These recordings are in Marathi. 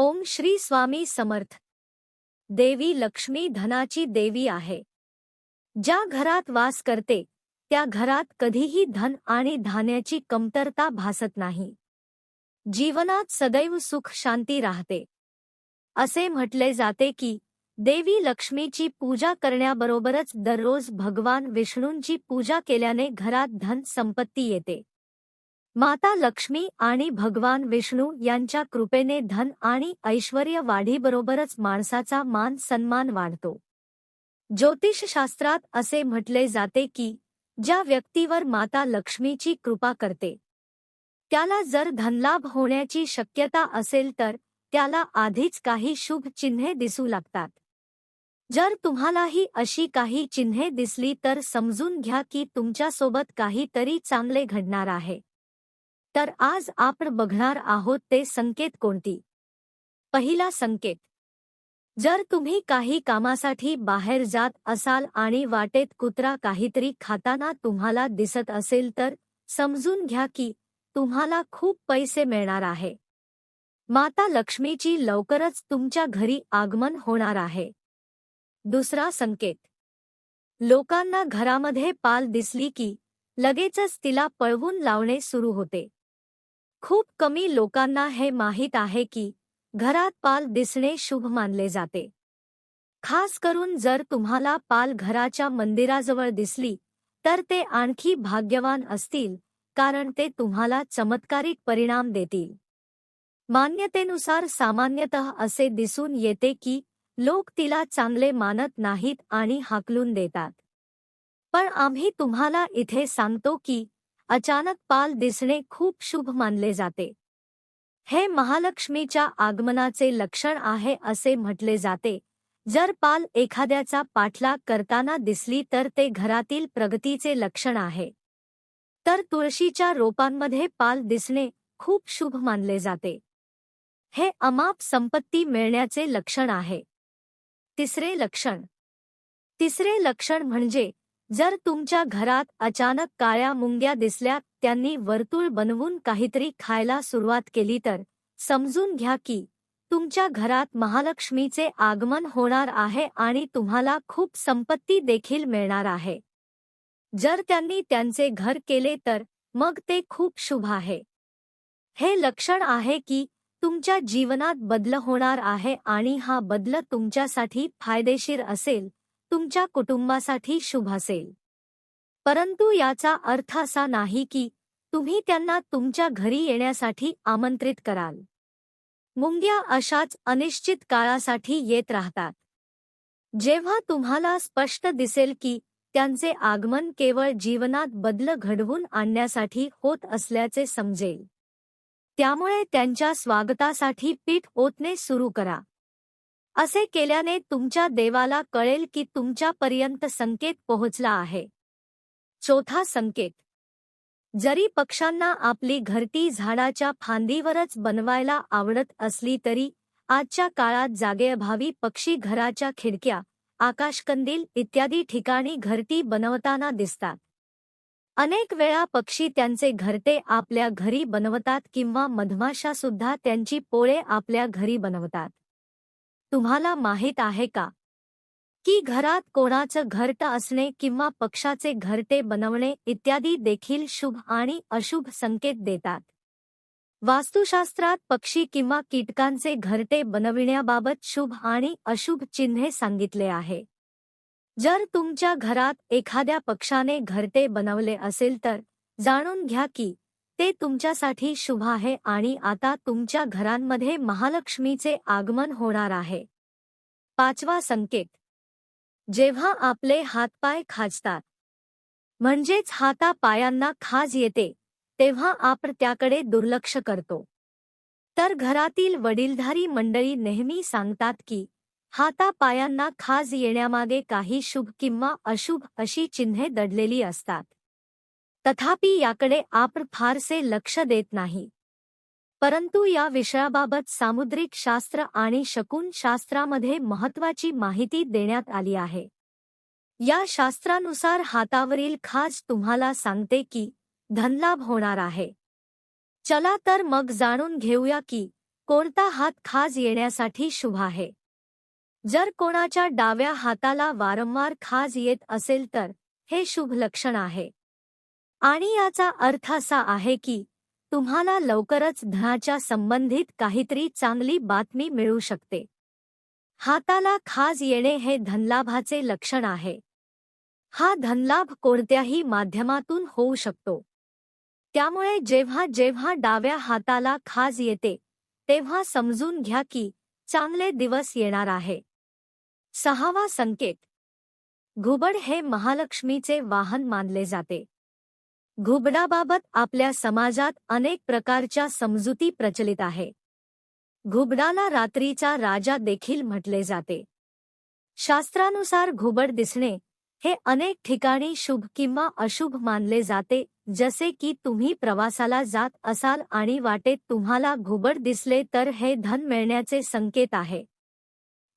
ओम श्री स्वामी समर्थ. देवी लक्ष्मी धनाची देवी आहे. ज्या घरात वास करते, त्या घरात कधीही धन आणि धान्याची कमतरता भासत नाही. जीवनात सदैव सुख शांती राहते. असे म्हटले जाते की, देवी लक्ष्मीची पूजा करण्याबरोबरच दररोज भगवान विष्णूंची पूजा केल्याने घरात धन संपत्ती येते. माता लक्ष्मी आणि भगवान विष्णू यांच्या कृपेने धन आणि ऐश्वर वाढीबरोबरच माणसाचा मान सन्मान वाढतो. ज्योतिषशास्त्रात असे म्हटले जाते की ज्या व्यक्तीवर माता लक्ष्मीची कृपा करते त्याला जर धनलाभ होण्याची शक्यता असेल तर त्याला आधीच काही शुभ चिन्हे दिसू लागतात. जर तुम्हालाही अशी काही चिन्हे दिसली तर समजून घ्या की तुमच्यासोबत काहीतरी चांगले घडणार आहे. तर आज आपण बघणार आहोत ते संकेत कोणती? पहिला संकेत. जर तुम्ही काही कामासाठी बाहेर जात असाल आणि वाटेत कुत्रा काहीतरी खाताना तुम्हाला दिसत असेल तर समजून घ्या की तुम्हाला खूप पैसे मिळणार आहे. माता लक्ष्मीची लवकरच तुमच्या घरी आगमन होणार आहे. दुसरा संकेत. लोकांना घरामध्ये पाल दिसली की लगेचच तिला पळवून लावणे सुरू होते. खूप कमी लोकांना हे माहीत आहे की घरात पाल दिसणे शुभ मानले जाते. खास करून जर तुम्हाला पाल घराच्या मंदिराजवळ दिसली तर ते आणखी भाग्यवान असतील कारण ते तुम्हाला चमत्कारिक परिणाम देतील. मान्यतेनुसार सामान्यतः असे दिसून येते की लोक तिला चांगले मानत नाहीत आणि हाकलून देतात. पण आम्ही तुम्हाला इथे सांगतो की अचानक पाल दिसणे खूप शुभ मानले जाते. हे महालक्ष्मीच्या आगमनाचे लक्षण आहे असे म्हटले जाते. जर पाल एखाद्याचा पाठलाग करताना दिसली तर ते घरातील प्रगतीचे लक्षण आहे. तर तुळशीच्या रोपांमध्ये पाल दिसणे खूप शुभ मानले जाते. हे अमाप संपत्ती मिळण्याचे लक्षण आहे. तिसरे लक्षण. तिसरे लक्षण म्हणजे जर तुमच्या घरात अचानक काळ्या मुंग्या दिसल्या त्यांनी वर्तुळ बनवून काहीतरी खायला सुरुवात केली तर समजून घ्या की तुमच्या घरात महालक्ष्मीचे आगमन होणार आहे आणि तुम्हाला खूप संपत्ती देखील मिळणार आहे. जर त्यांनी त्यांचे घर केले तर मग ते खूप शुभ आहे. हे लक्षण आहे की तुमच्या जीवनात बदल होणार आहे आणि हा बदल तुमच्यासाठी फायदेशीर असेल. तुमच्या कुटुंबासाठी शुभ असेल. परंतु याचा अर्थ असा नाही की तुम्ही त्यांना तुमच्या घरी येण्यासाठी आमंत्रित कराल. मुंग्या अशाच अनिश्चित काळासाठी येत राहतात. जेव्हा तुम्हाला स्पष्ट दिसेल की त्यांचे आगमन केवळ जीवनात बदल घडवून आणण्यासाठी होत असल्याचे समजेल. त्यामुळे त्यांच्या स्वागतासाठी पीठ ओतणे सुरू करा. असे केल्याने तुमच्या देवाला कळेल की तुमच्यापर्यंत संकेत पोहोचला आहे. चौथा संकेत. जरी पक्ष्यांना आपली घरटी झाडाच्या फांदीवरच बनवायला आवडत असली तरी आजच्या काळात जागेअभावी पक्षी घराच्या खिडक्या आकाशकंदील इत्यादी ठिकाणी घरटी बनवताना दिसतात. अनेक वेळा पक्षी त्यांचे घरटे आपल्या घरी बनवतात किंवा मधमाशा सुद्धा त्यांची पोळे आपल्या घरी बनवतात. तुम्हाला माहीत आहे का? की घरात कोणाचं घरट असणे किंवा पक्षाचे घरटे बनवणे इत्यादी देखील शुभ आणि अशुभ संकेत देतात. वास्तुशास्त्रात पक्षी किंवा कीटकांचे घरटे बनविण्याबाबत शुभ आणि अशुभ चिन्हे सांगितले आहे. जर तुमच्या घरात एखाद्या पक्षाने घरटे बनवले असेल तर जाणून घ्या की ते तुमच्यासाठी शुभ आहे आणि आता तुमच्या घरांमध्ये महालक्ष्मीचे आगमन होणार आहे. पाचवा संकेत. जेव्हा आपले हातपाय खाजतात म्हणजेच हातापायांना खाज येते तेव्हा आपण त्याकडे दुर्लक्ष करतो. तर घरातील वडीलधारी मंडळी नेहमी सांगतात की हातापायांना खाज येण्यामागे काही शुभ किंवा अशुभ अशी चिन्हे दडलेली असतात. तथापि याकडे आपण फारसे लक्ष देत नाही. परंतु या विषयाबाबत सामुद्रिक शास्त्र आणि शकून शास्त्रामध्ये महत्वाची माहिती देण्यात आली आहे. या शास्त्रानुसार हातावरील खाज तुम्हाला सांगते की धनलाभ होणार आहे. चला तर मग जाणून घेऊया की कोणता हात खाज येण्यासाठी शुभ आहे. जर कोणाच्या डाव्या हाताला वारंवार खाज येत असेल तर हे शुभ लक्षण आहे. आणि याचा अर्थ असा आहे की तुम्हाला लवकरच धनाच्या संबंधित काहीतरी चांगली बातमी मिळू शकते. हाताला खाज येणे हे धनलाभाचे लक्षण आहे. हा धनलाभ कोणत्याही माध्यमातून होऊ शकतो. त्यामुळे जेव्हा जेव्हा डाव्या हाताला खाज येते तेव्हा समजून घ्या की चांगले दिवस येणार आहे. सहावा संकेत. घुबड हे महालक्ष्मीचे वाहन मानले जाते. घुबडाबाबत आपल्या समाजात अनेक प्रकारच्या समजुती प्रचलित आहे. घुबडाला रात्रीचा राजा देखील म्हटले जाते. शास्त्रानुसार घुबड दिसणे हे अनेक ठिकाणी शुभ किंवा अशुभ मानले जाते जसे की तुम्ही प्रवासाला जात असाल आणि वाटेत तुम्हाला घुबड दिसले तर हे धन मिळण्याचे संकेत आहे.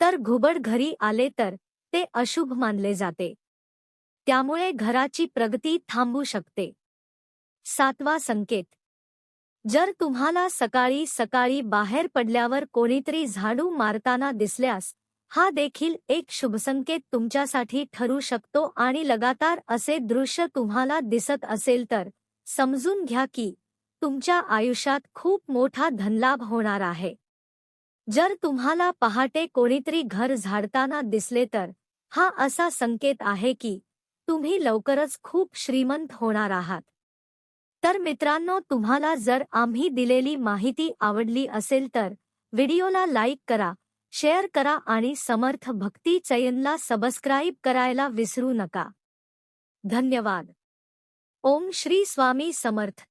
तर घुबड घरी आले तर ते अशुभ मानले जाते. त्यामुळे घराची प्रगती थांबू शकते. सातवा संकेत. जर तुम्हाला सकाळी सकाळी बाहेर पडल्यावर कोणीतरी झाडू मारताना दिसल्यास हा देखील एक शुभसंकेत तुमच्यासाठी ठरू शकतो आणि लगातार असे दृश्य तुम्हाला दिसत असेल तर समजून घ्या की तुमच्या आयुष्यात खूप मोठा धनलाभ होणार आहे. जर तुम्हाला पहाटे कोणीतरी घर झाडताना दिसले तर हा असा संकेत आहे की तुम्ही लवकरच खूप श्रीमंत होणार आहात. तर मित्रांनो तुम्हाला जर आम्ही दिलेली माहिती आवडली असेल तर व्हिडिओला लाईक करा शेअर करा आणि समर्थ भक्ती चयनला सबस्क्राईब करायला विसरू नका. धन्यवाद. ओम श्री स्वामी समर्थ.